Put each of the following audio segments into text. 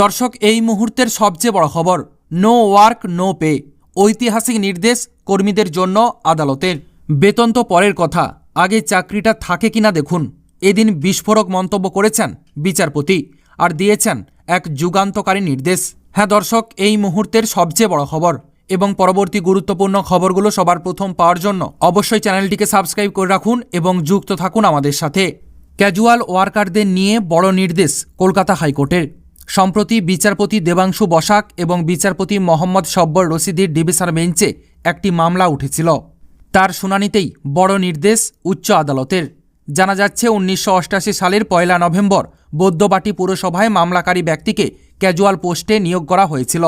দর্শক, এই মুহূর্তের সবচেয়ে বড় খবর নো ওয়ার্ক নো পে ঐতিহাসিক নির্দেশ কর্মীদের জন্য আদালতের। বেতন তো পরের কথা, আগে চাকরিটা থাকে কিনা দেখুন। এদিন বিস্ফোরক মন্তব্য করেছেন বিচারপতি আর দিয়েছেন এক যুগান্তকারী নির্দেশ। হ্যাঁ দর্শক, এই মুহূর্তের সবচেয়ে বড় খবর এবং পরবর্তী গুরুত্বপূর্ণ খবরগুলো সবার প্রথম পাওয়ার জন্য অবশ্যই চ্যানেলটিকে সাবস্ক্রাইব করে রাখুন এবং যুক্ত থাকুন আমাদের সাথে। ক্যাজুয়াল ওয়ার্কারদের নিয়ে বড় নির্দেশ, কলকাতা হাইকোর্টের। সম্প্রতি বিচারপতি দেবাংশু বসাক এবং বিচারপতি মোহাম্মদ সব্বর রশিদির ডিভিশন বেঞ্চে একটি মামলা উঠেছিল। তার শুনানিতেই বড় নির্দেশ উচ্চ আদালতের। জানা যাচ্ছে, উনিশশো সালের পয়লা নভেম্বর বৌদ্ধবাটি পুরসভায় মামলাকারী ব্যক্তিকে ক্যাজুয়াল পোস্টে নিয়োগ করা হয়েছিল।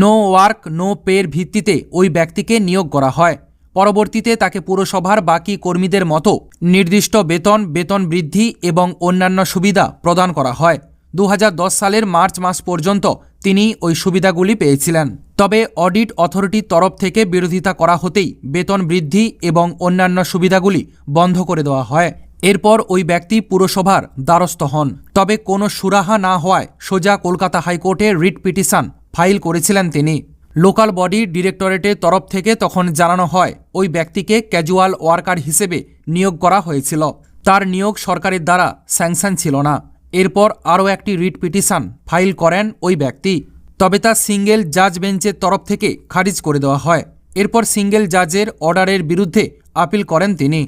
নো ওয়ার্ক, নো পের ভিত্তিতে ওই ব্যক্তিকে নিয়োগ করা হয়। পরবর্তীতে তাকে পুরসভার বাকি কর্মীদের মতো নির্দিষ্ট বেতন বেতন বৃদ্ধি এবং অন্যান্য সুবিধা প্রদান করা হয়। দু হাজার দশ সালের মার্চ মাস পর্যন্ত তিনি ওই সুবিধাগুলি পেয়েছিলেন। তবে অডিট অথরিটির তরফ থেকে বিরোধিতা করা হতেই বেতন বৃদ্ধি এবং অন্যান্য সুবিধাগুলি বন্ধ করে দেওয়া হয়। এরপর ওই ব্যক্তি পুরসভার দ্বারস্থ হন। তবে কোনো সুরাহা না হওয়ায় সোজা কলকাতা হাইকোর্টে রিট পিটিশন ফাইল করেছিলেন তিনি। লোকাল বডি ডিরেক্টরেটের তরফ থেকে তখন জানানো হয়, ওই ব্যক্তিকে ক্যাজুয়াল ওয়ার্কার হিসেবে নিয়োগ করা হয়েছিল। তার নিয়োগ সরকারের দ্বারা স্যাংশন ছিল না। এরপর আরও একটি রিট পিটিশন ফাইল করেন ওই ব্যক্তি। তবে তা সিঙ্গেল জাজ বেঞ্চের তরফ থেকে খারিজ করে দেওয়া হয়। এরপর সিঙ্গেল জাজের অর্ডারের বিরুদ্ধে আপিল করেন তিনি।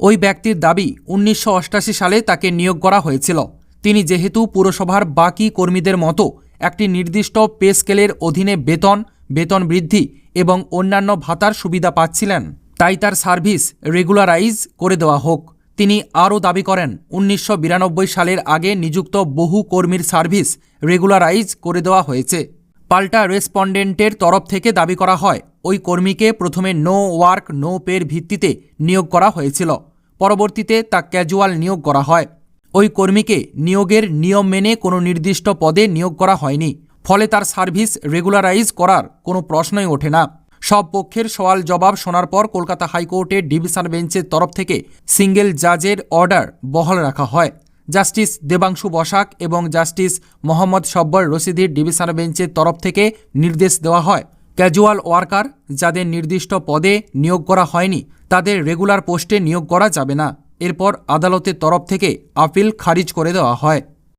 ওই ব্যক্তির দাবি উনিশশো সালে তাকে নিয়োগ করা হয়েছিল। তিনি যেহেতু পুরসভার বাকি কর্মীদের মতো একটি নির্দিষ্ট পে স্কেলের অধীনে বেতন বেতন বৃদ্ধি এবং অন্যান্য ভাতার সুবিধা পাচ্ছিলেন, তাই তার সার্ভিস রেগুলারাইজ করে দেওয়া হোক। তিনি আরও দাবি করেন, উনিশশো বিরানব্বই সালের আগে নিযুক্ত বহু কর্মীর সার্ভিস রেগুলারাইজ করে দেওয়া হয়েছে। পাল্টা রেসপন্ডেন্টের তরফ থেকে দাবি করা হয়, ওই কর্মীকে প্রথমে নো ওয়ার্ক, নো পের ভিত্তিতে নিয়োগ করা হয়েছিল, পরবর্তীতে তা ক্যাজুয়াল নিয়োগ করা হয়। ওই কর্মীকে নিয়োগের নিয়ম মেনে কোনো নির্দিষ্ট পদে নিয়োগ করা হয়নি, ফলে তার সার্ভিস রেগুলারাইজ করার কোনো প্রশ্নই ওঠে না। সব পক্ষের সওয়াল জবাব শোনার পর কলকাতা হাইকোর্টের ডিভিশন বেঞ্চের তরফ থেকে সিঙ্গেল জাজের অর্ডার বহাল রাখা হয়। জাস্টিস দেবাংশু বসাক এবং জাস্টিস মোহাম্মদ সব্বর রশিদির ডিভিশন বেঞ্চের তরফ থেকে নির্দেশ দেওয়া হয়। ক্যাজুয়াল ওয়ার্কার যাদের নির্দিষ্ট পদে নিয়োগ করা হয়নি, তাদের রেগুলার পোস্টে নিয়োগ করা যাবে না। এরপর আদালতের তরফ থেকে আপিল খারিজ করে দেওয়া হয়।